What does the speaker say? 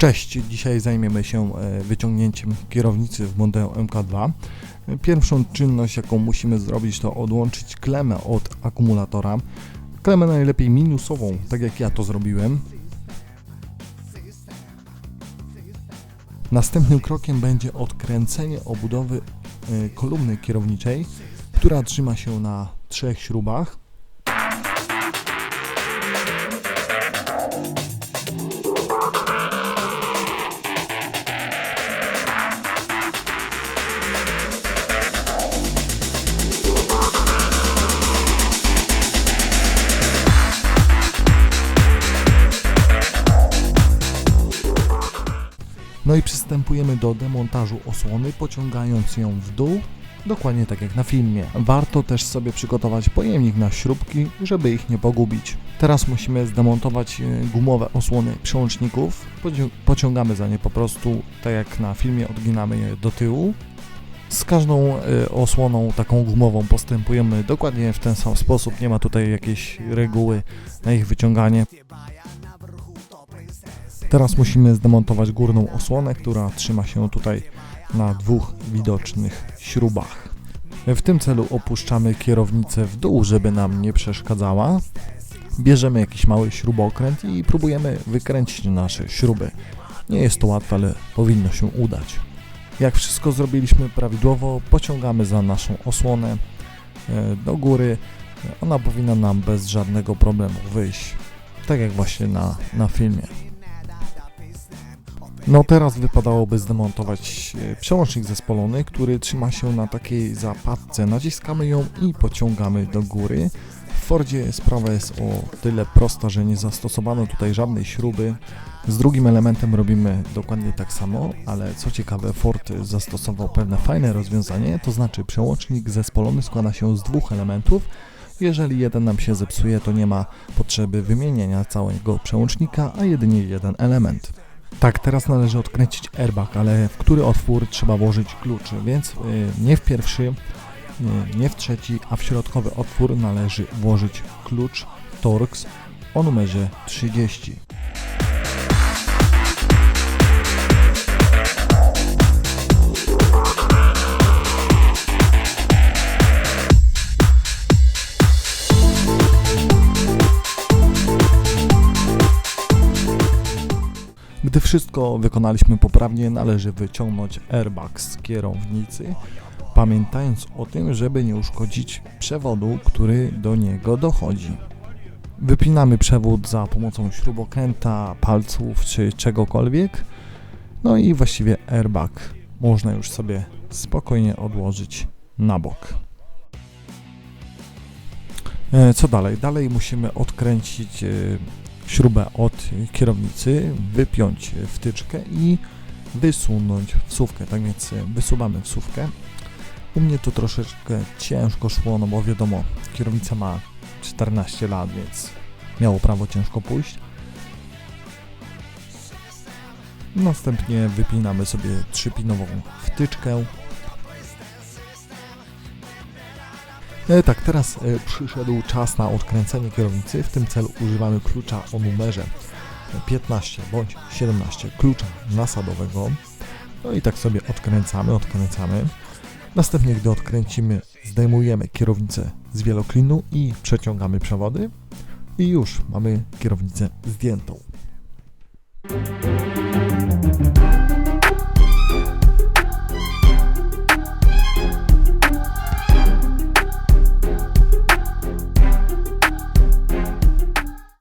Cześć, dzisiaj zajmiemy się e, wyciągnięciem kierownicy w modelu MK2. E, Pierwszą czynność, jaką musimy zrobić, to odłączyć klemę od akumulatora. Klemę najlepiej minusową, tak jak ja to zrobiłem. Następnym krokiem będzie odkręcenie obudowy e, kolumny kierowniczej, która trzyma się na trzech śrubach. No i przystępujemy do demontażu osłony, pociągając ją w dół, dokładnie tak jak na filmie. Warto też sobie przygotować pojemnik na śrubki, żeby ich nie pogubić. Teraz musimy zdemontować e, gumowe osłony przełączników. Poci- Pociągamy za nie po prostu, tak jak na filmie, odginamy je do tyłu. Z każdą e, osłoną taką gumową postępujemy dokładnie w ten sam sposób. Nie ma tutaj jakiejś reguły na ich wyciąganie. Teraz musimy zdemontować górną osłonę, która trzyma się tutaj na dwóch widocznych śrubach. W tym celu opuszczamy kierownicę w dół, żeby nam nie przeszkadzała. Bierzemy jakiś mały śrubokręt i próbujemy wykręcić nasze śruby. Nie jest to łatwe, ale powinno się udać. Jak wszystko zrobiliśmy prawidłowo, pociągamy za naszą osłonę e, do góry. Ona powinna nam bez żadnego problemu wyjść. Tak jak właśnie na, na filmie. No teraz wypadałoby zdemontować e, przełącznik zespolony, który trzyma się na takiej zapadce. Naciskamy ją i pociągamy do góry. W Fordzie sprawa jest o tyle prosta, że nie zastosowano tutaj żadnej śruby. Z drugim elementem robimy dokładnie tak samo, ale co ciekawe Ford zastosował pewne fajne rozwiązanie, to znaczy przełącznik zespolony składa się z dwóch elementów. Jeżeli jeden nam się zepsuje, to nie ma potrzeby wymieniania całego przełącznika, a jedynie jeden element. Tak, teraz należy odkręcić airbag, ale w który otwór trzeba włożyć klucz, więc y, nie w pierwszy, y, nie w trzeci, a w środkowy otwór należy włożyć klucz Torx o numerze 30. Gdy wszystko wykonaliśmy poprawnie, należy wyciągnąć airbag z kierownicy, pamiętając o tym, żeby nie uszkodzić przewodu, który do niego dochodzi. Wypinamy przewód za pomocą śrubokręta, palców czy czegokolwiek. No i właściwie airbag można już sobie spokojnie odłożyć na bok. E, Co dalej? Dalej musimy odkręcić e, śrubę od kierownicy, wypiąć wtyczkę i wysunąć wsówkę. Tak więc wysuwamy wsówkę. U mnie to troszeczkę ciężko szło, no bo wiadomo, kierownica ma 14 lat, więc miało prawo ciężko pójść. Następnie wypinamy sobie trzypinową wtyczkę. Tak, teraz e, przyszedł czas na odkręcenie kierownicy. W tym celu używamy klucza o numerze 15 bądź 17, klucza nasadowego. No i tak sobie odkręcamy, odkręcamy. Następnie, gdy odkręcimy, zdejmujemy kierownicę z wieloklinu i przeciągamy przewody. I już mamy kierownicę zdjętą.